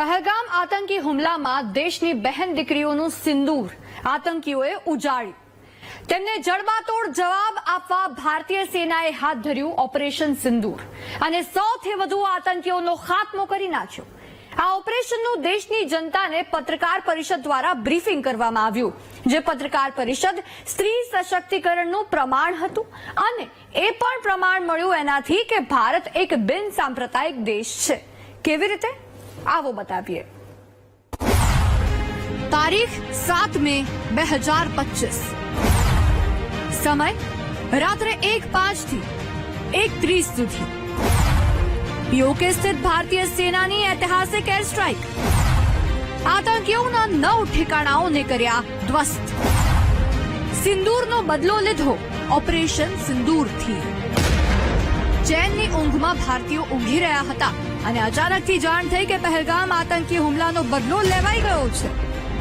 પહલગામ આતંકી હુમલામાં દેશની બહેન દીકરીઓનું સિંદૂર આતંકીઓએ ઉજાડ્યું તેમને જડબાતોડ જવાબ આપવા ભારતીય સેનાએ હાથ ધર્યું ઓપરેશન સિંદૂર અને સૌથી વધુ આતંકીઓનો ખાત્મો કરી નાખ્યો. આ ઓપરેશનનું દેશની જનતાને પત્રકાર પરિષદ દ્વારા બ્રીફિંગ કરવામાં આવ્યું, જે પત્રકાર પરિષદ સ્ત્રી સશક્તિકરણનું પ્રમાણ હતું અને એ પણ પ્રમાણ મળ્યું એનાથી કે ભારત એક બિન સાંપ્રદાયિક દેશ છે. કેવી રીતે? આવો બતાવીએ તારીખ સાત મે બે હજાર પચીસ સમય રાત્રે એક પાંચ થી એક ત્રીસ સુધી પીઓકે સ્થિત ભારતીય સેનાની ઐતિહાસિક એર સ્ટ્રાઇક આતંકીઓના નવ ઠેકાણાઓને કર્યા ધ્વસ્ત સિંદૂરનો બદલો લીધો ઓપરેશન સિંદૂરથી ચેનની ઊંઘમાં ભારતીયો ઊંઘી રહ્યા હતા અને અચાનકથી જાણ થઈ કે પહેલગામ આતંકી હુમલાનો બદલો લેવાઈ ગયો છે.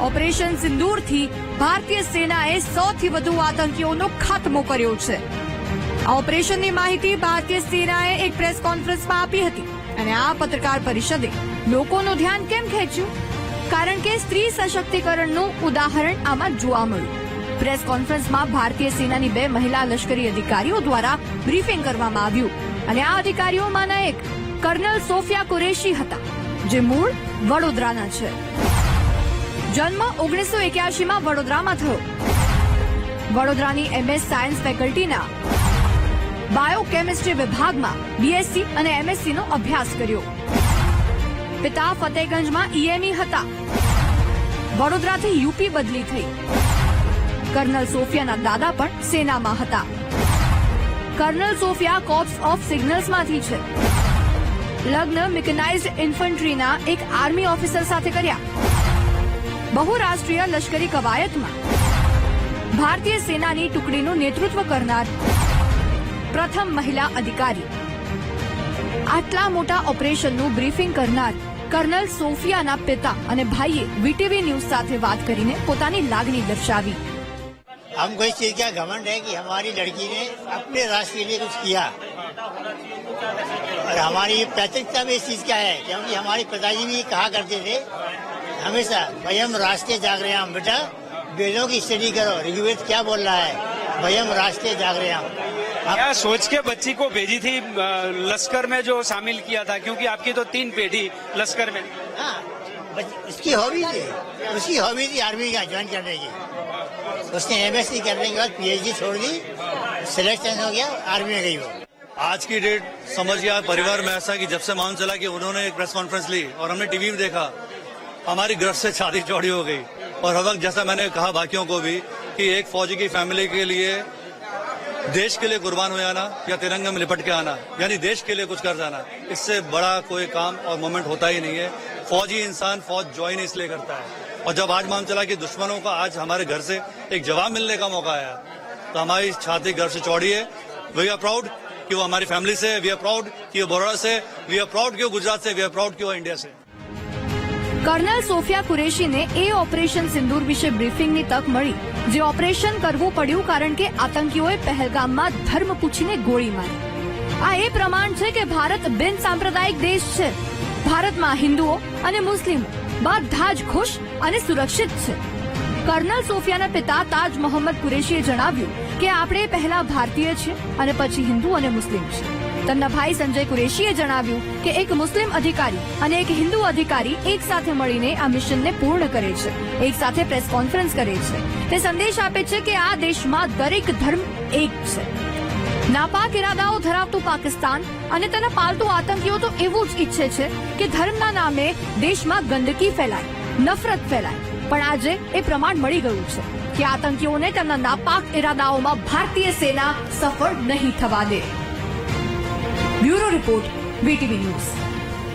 ઓપરેશન સિંદૂરથી ભારતીય સેનાએ સૌથી વધુ આતંકીઓનો ખાત્મો કર્યો છે. આ ઓપરેશનની માહિતી ભારતીય સેનાએ એક પ્રેસ કોન્ફરન્સમાં આપી હતી અને આ પત્રકાર પરિષદે લોકોનું ધ્યાન કેમ ખેંચ્યું? કારણ કે સ્ત્રી સશક્તિકરણનું ઉદાહરણ આમાં જોવા મળ્યું. પ્રેસ કોન્ફરન્સમાં ભારતીય સેનાની બે મહિલા લશ્કરી અધિકારીઓ દ્વારા બ્રીફિંગ કરવામાં આવ્યું અને આ અધિકારીઓમાંના એક કર્નલ સોફિયા કુરેશી હતા, જે મૂળ વડોદરાના છે. જન્મ ઓગણીસો એક્યાસીમાં વડોદરામાં થયો. વડોદરાની એમએસ સાયન્સ ફેકલ્ટીના બાયોકેમિસ્ટ્રી વિભાગમાં બીએસસી અને એમએસસી નો અભ્યાસ કર્યો. પિતા ફતેગંજમાં ઈએમઈ હતા. વડોદરાથી યુપી બદલી થઈ. કર્નલ સોફિયાના દાદા પણ સેનામાં હતા. કર્નલ સોફિયા કોર્પ્સ ઓફ સિગ્નલ્સમાંથી છે. લગ્ન મિકેનાઇઝડ ઇન્ફન્ટ્રીના એક આર્મી ઓફિસર સાથે કર્યા. બહુરાષ્ટ્રીય લશ્કરી કવાયતમાં. ભારતીય સેનાની ટુકડીનું નેતૃત્વ કરનાર પ્રથમ મહિલા અધિકારી. આટલા મોટા ઓપરેશનનું બ્રીફિંગ કરનાર કર્નલ સોફિયાના પિતા અને ભાઈએ વીટીવી ન્યૂઝ સાથે વાત કરીને પોતાની લાગણી દર્શાવી. हमको इस चीज़ का घमंड है कि हमारी लड़की ने अपने राष्ट्र के लिए कुछ किया। और हमारी प्राथमिकता भी इस चीज़ का है क्योंकि हमारे पिताजी भी कहा करते थे हमेशा भयम राष्ट्रीय जाग रहे हम बेटा वेदों की स्टडी करो ऋग्वेद क्या बोल रहा है? भयम राष्ट्रीय जाग रहे हम क्या सोच के बच्ची को भेजी थी लश्कर में जो शामिल किया था क्योंकि आपकी तो तीन पेढ़ी लश्कर में हाँ उसकी हॉबी थी। उसकी हॉबी थी आर्मी का ज्वाइन करने की। उसने एमएससी करने के बाद पीएचडी छोड़ दी। सिलेक्शन हो गया, आर्मी में गई वो। आज की डेट समझ गया। परिवार में ऐसा कि जब से मान चला कि उन्होंने एक प्रेस कॉन्फ्रेंस ली और हमने टीवी में देखा, हमारी गर्भ से छाती चौड़ी हो गई। और हर वक्त जैसा मैंने कहा बाकियों को भी, कि एक फौजी की फैमिली के लिए देश के लिए कुर्बान हो जाना या तिरंगे में लिपट के आना, यानी देश के लिए कुछ कर जाना, इससे बड़ा कोई काम और मोमेंट होता ही नहीं है। फौजी इंसान फौज ज्वाइन इसलिए करता है और जब आज मालूम चला कि दुश्मनों का आज हमारे घर से एक जवाब मिलने का मौका आया तो हमारी छाती घर से चौड़ी है वी आर प्राउड कि वो हमारी फैमिली से वी आर प्राउड कि वो बड़ौदा से वी आर प्राउड कि वो गुजरात से वी आर प्राउड कि वो इंडिया से કર્નલ સોફિયા કુરેશીને એ ઓપરેશન સિંદૂર વિશે બ્રીફિંગની તક મળી જે ઓપરેશન કરવું પડ્યું કારણ કે આતંકીઓએ પહેલગામમાં ધર્મ પૂછીને ગોળી મારી આ એ પ્રમાણ છે કે ભારત બિન સાંપ્રદાયિક દેશ છે ભારતમાં હિન્દુઓ અને મુસ્લિમો બધા જ ખુશ અને સુરક્ષિત છે. કર્નલ સોફિયાના પિતા તાજ મોહમ્મદ કુરેશીએ જણાવ્યું કે આપણે પહેલા ભારતીય છીએ અને પછી હિન્દુ અને મુસ્લિમ છે તેમના ભાઈ સંજય કુરેશીએ જણાવ્યું કે એક મુસ્લિમ અધિકારી અને એક હિન્દુ અધિકારી એક સાથે મળીને આ મિશનને પૂર્ણ કરે છે, એક સાથે પ્રેસ કોન્ફરન્સ કરે છે. તે સંદેશ આપે છે કે આ દેશમાં દરેક ધર્મ એક છે. નાપાક ઇરાદાઓ ધરાવતું પાકિસ્તાન અને તેના પાલતુ આતંકીઓ તો એવું જ ઈચ્છે છે કે ધર્મના નામે દેશમાં ગંદકી ફેલાય, નફરત ફેલાય. પણ આજે એ પ્રમાણ મળી ગયું છે કે આતંકીઓને તેમના નાપાક ઇરાદાઓમાં ભારતીય સેના સફળ નહીં થવા દે. Bureau report, VTV news.